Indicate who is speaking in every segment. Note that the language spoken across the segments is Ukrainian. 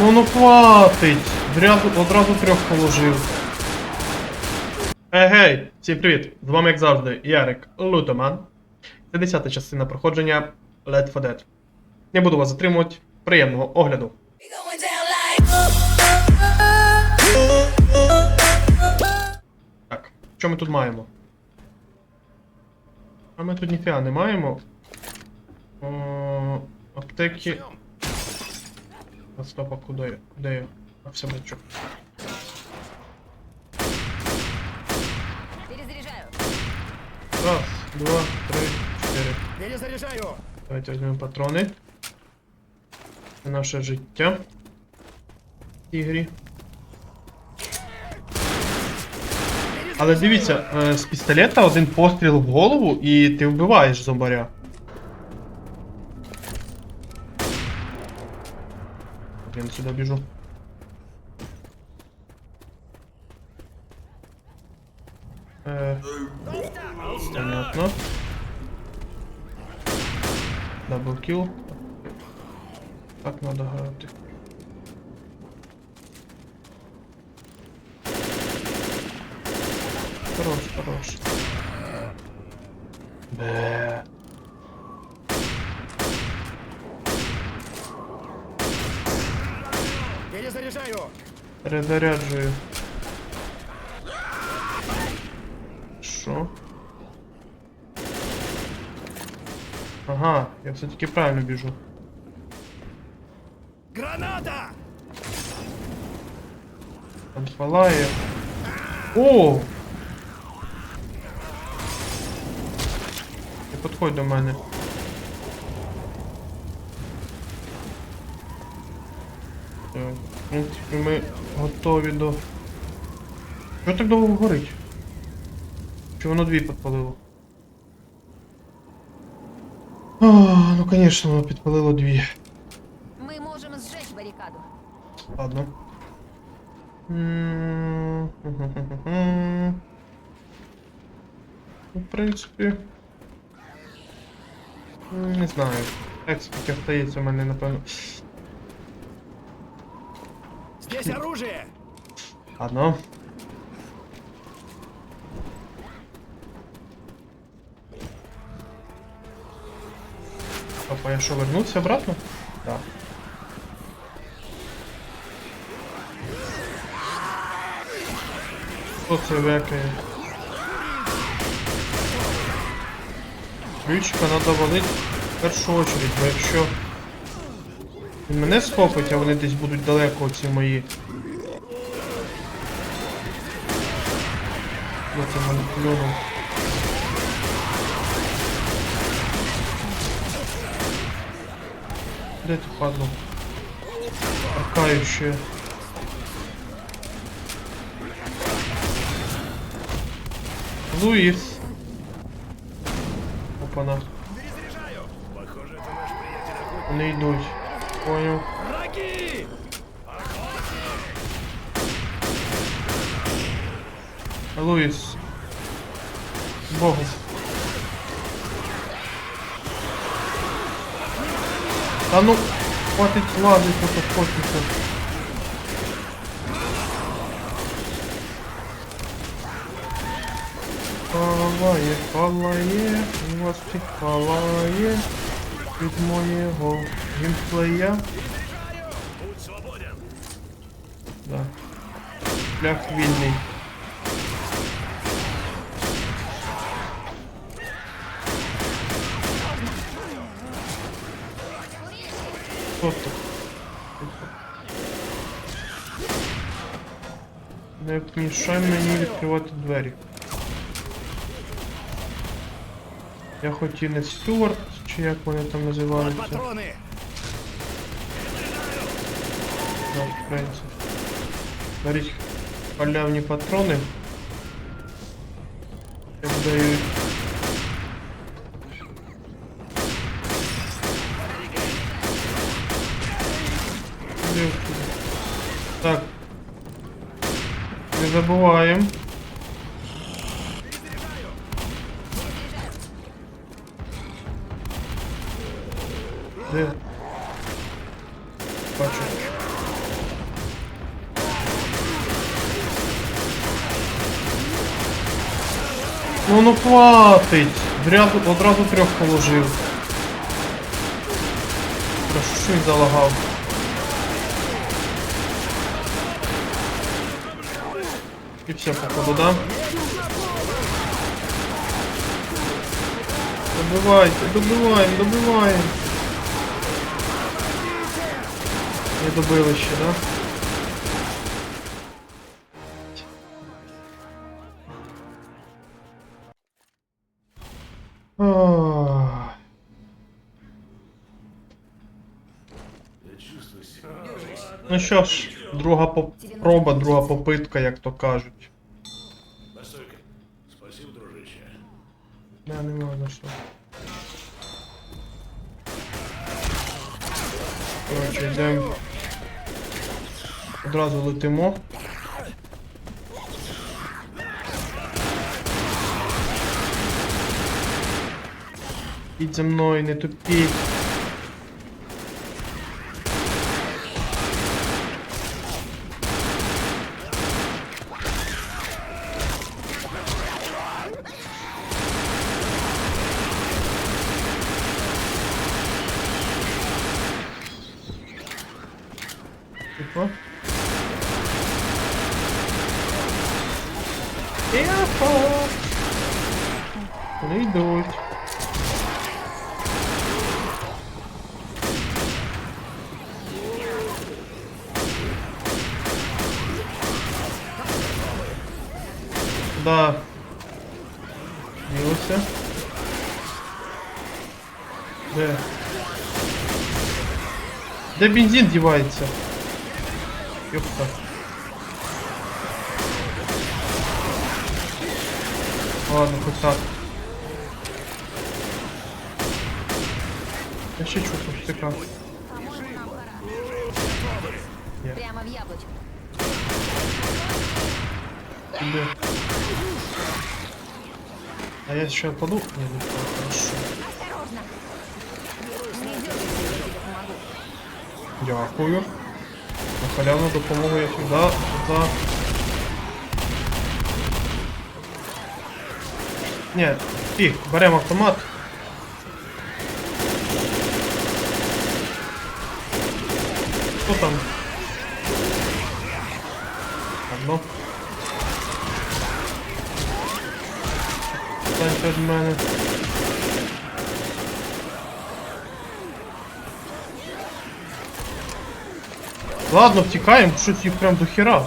Speaker 1: Ну ну хватить! Одразу, одразу трьох положив. Егей, всім привіт! З вами, як завжди, Ярик Лутоман. Це 10 частина проходження Left 4 Dead. Не буду вас затримувати. Приємного огляду. Так, що ми тут маємо? А ми тут ніфіга не маємо. О, аптеки. А стоп, а куди я? Куди я? А все бачу.
Speaker 2: Перезаряжаю.
Speaker 1: Раз, два, три, чотири.
Speaker 3: Перезаряжаю!
Speaker 1: Давайте візьмемо патрони. Це наше життя. В цій грі. Але дивіться, е, з пістолета один постріл в голову і ти вбиваєш зомбаря. Блін, сюди біжу. Е, понятно. Даблкіл. Так надо грати. Хорош, хорош. Бе.
Speaker 3: Перезаряжаю!
Speaker 1: Перезаряджую. Що? Ага, я все-таки правильно біжу.
Speaker 3: Граната!
Speaker 1: Там палає. О! Не підходь до мене. В принципі, ми готові до. Що так довго горить? Чи воно дві підпалило? А, ну звісно, воно підпалило дві.
Speaker 2: Мы можем сжечь баррикаду.
Speaker 1: Ладно. Ну, В принципі. Не знаю. Експіки остається у мене, напевно.
Speaker 3: Здесь оружие!
Speaker 1: Ладно. Опа, я що, вернувся обратно? Так. Хто це векає? Ключика треба валити в першу очередь, бо він мене схопить, а вони десь будуть далеко оці мої. Я це мене. Де ти падло? Аркаюче. Луїс. Опана. Вони йдуть. Понял.
Speaker 3: Враги!
Speaker 1: Луїс. Богу. Та ну, хватить лазить тут охотника. Палає, палає, у вас всіх палає від геймплея.
Speaker 3: Будь свободен!
Speaker 1: Да. Шлях вільний. Тут? Не мішай мені відкривати двері. Я хоч і не Стюарт, чи як вони там називаються.
Speaker 3: Патроны!
Speaker 1: Да, в патроны. Я халявні патрони. Як дають. Де тут? Так. Не забуваємо. Де? Бачу. Ну ну хватить! Зряду, одразу трьох положив. Про що він залагав? І все, походу, да? Добивайте, добиваємо, добиваємо. Не добили ще, да? Ах. Ну що ж, друга проба, друга попитка, як то кажуть.
Speaker 3: Постой-ка. Спасибо, дружище.
Speaker 1: Да, нема за що. Коротше, йдемо. Одразу летимо. Ідь за мною, не тупіть. Тихо. Да. Ділося. Де? Де бензин дівається? Ёпта. Ладно, хоть так. Я ще чувствую, що така.
Speaker 2: По-моему, нам пора.
Speaker 1: Є.
Speaker 2: Прямо в яблочко.
Speaker 1: Тебе. А я? Не, не впав, хорошо. Дякую. На халявну допомогу я сюди, сюди. Ні, і, беремо автомат. Хто там? Одно. Станьте від мене. Ладно, втікаємо, щось їх прям до хера.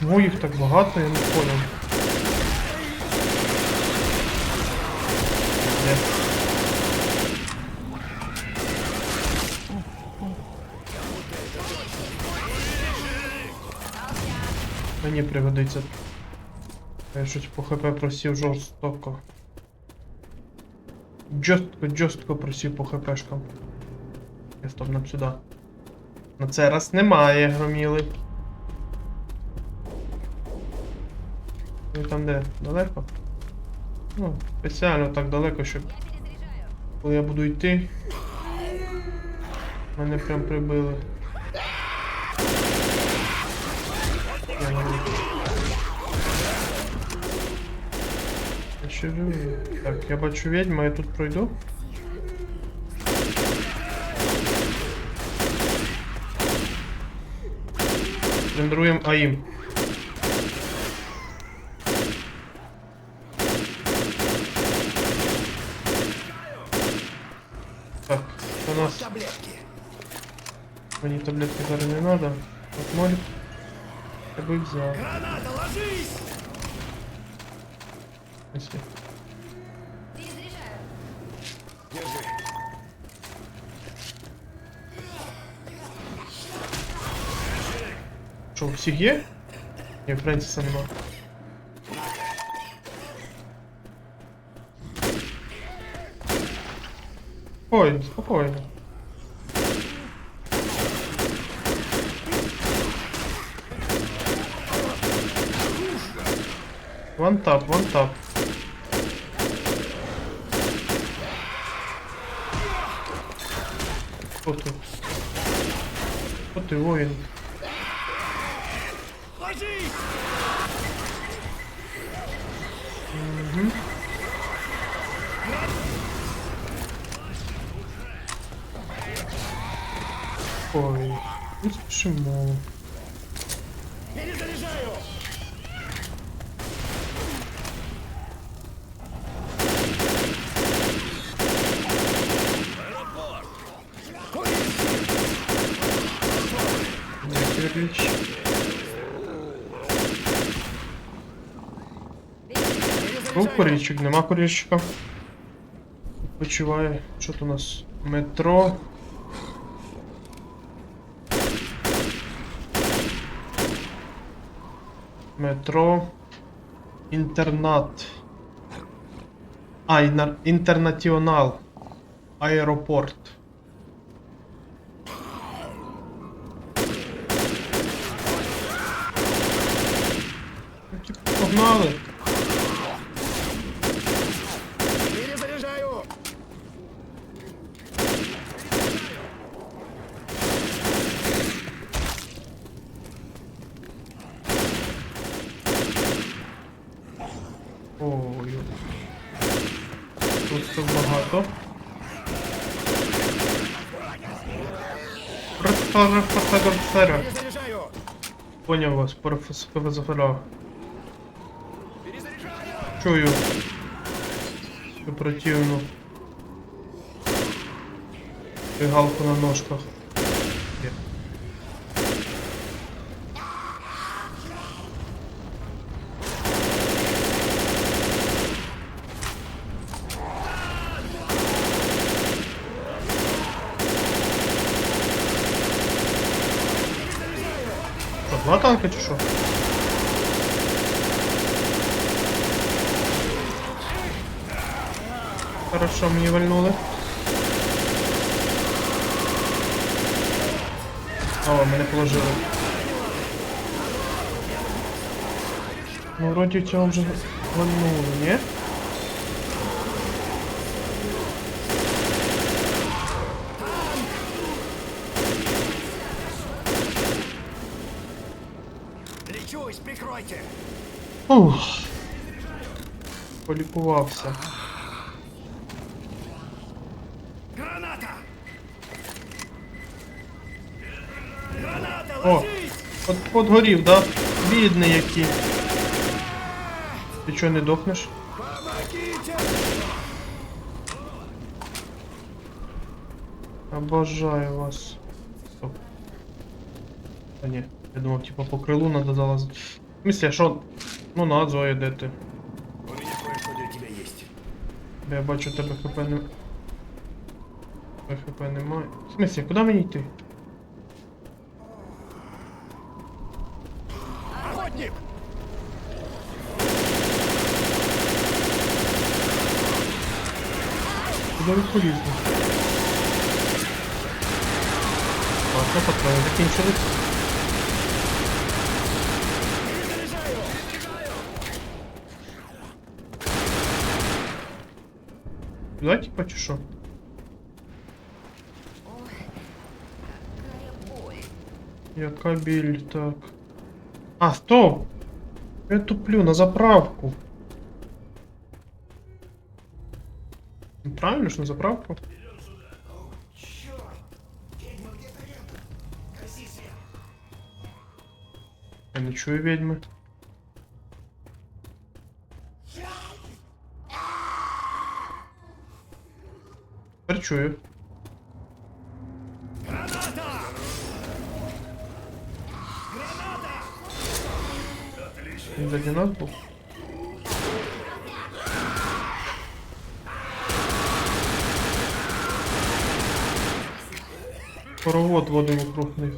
Speaker 1: Чому їх так багато, я не понял. Мені пригодиться. Я щось по хп просів жорстоко. Жорстко, жорстко просів по хпшкам. Я стоп нам сюди. На цей раз немає громіли. Ви там де? Далеко? Ну, спеціально так далеко, щоб коли я буду йти. Мене прям прибили. ще живий. Так, я бачу відьма, я тут пройду. Рендеруємо АІМ. Так, у нас
Speaker 3: Таблетки.
Speaker 1: мені таблетки зараз не надо. От молік. Я би взяв.
Speaker 3: Граната, ложись!
Speaker 1: Если.
Speaker 2: Перезаряжаю.
Speaker 3: Держи.
Speaker 1: Що, у всіх є? Ні, Френсіса нема. Спокойно, спокойно. Ван тап, ван тап. Хто ти? Хто ти воїн?
Speaker 3: ложись!
Speaker 1: Ой, не спішимо.
Speaker 3: Перезаряжаю!
Speaker 1: Вікторович. Був курільчик, нема курільчика. Почуває. Що тут у нас? Метро. Метро. Інтернат. А, інтернаціонал. Аеропорт. Ну, типу, Погнали.
Speaker 3: Перезаряжаю!
Speaker 1: Ой. Тут так багато. Професора. Понял вас, професора. Чую. Що противно. Галку на ножках. Є. Що, два танки чи що? Хорошо, мені вальнули. О, мене положили. Ну, вроді цього вже вальнули, ні?
Speaker 3: Лечусь, прикройте!
Speaker 1: Ух. Полікувався.
Speaker 3: Граната! Граната,
Speaker 1: О. От, от да? Бідний який. Ти чого не дохнеш? Обожаю вас. Стоп. А ні, я думав, типа по крилу надо залазити. В смысле, що? Ну на Зоя, де ти?
Speaker 3: У меня кое-что для тебя есть.
Speaker 1: Я бачу, тебе хп не. Тебе хп немає. В смысле, куди мені йти? Куди ви полізли? Ладно, патрони закінчились. Сюди, типа, чи що? Яка біль, так. А, стоп! Я туплю на заправку. Правильно на заправку? Я не чую ведьми. Тепер чую.
Speaker 3: Граната! Граната!
Speaker 1: Він Хоровод воду вокруг них.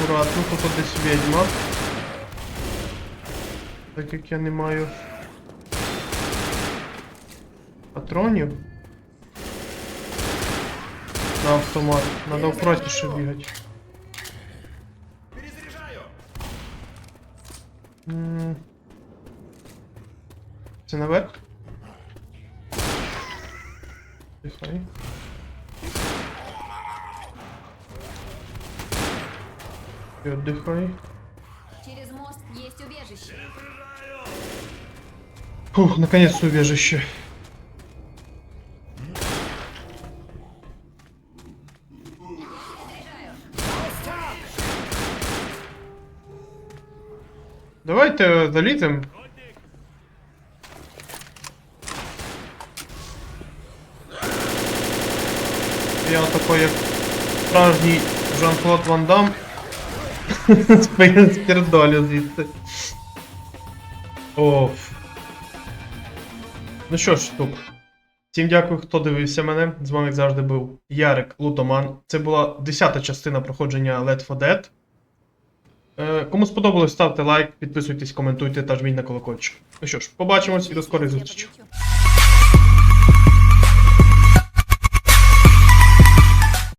Speaker 1: Аккуратно, тут десь ведьма. Так як я не маю патронів. На автомат. Надо аккуратніше бігати. Це наверх? Дихай. І Отдихай.
Speaker 2: Через мост есть убежище.
Speaker 1: Фух, наконец-то убежище. Давайте залізем. Я такой, як справжній Жан-Клод Ван Дам. Спирдолю звідси. Оф. Ну що ж, туп. Всім дякую, хто дивився мене. З вами, як завжди, був Ярик Лутоман. Це була 10 частина проходження Let for Dead. Е, кому сподобалось, ставте лайк, підписуйтесь, коментуйте та жміть на колокольчик. Ну що ж, побачимось і до скорої зустрічі.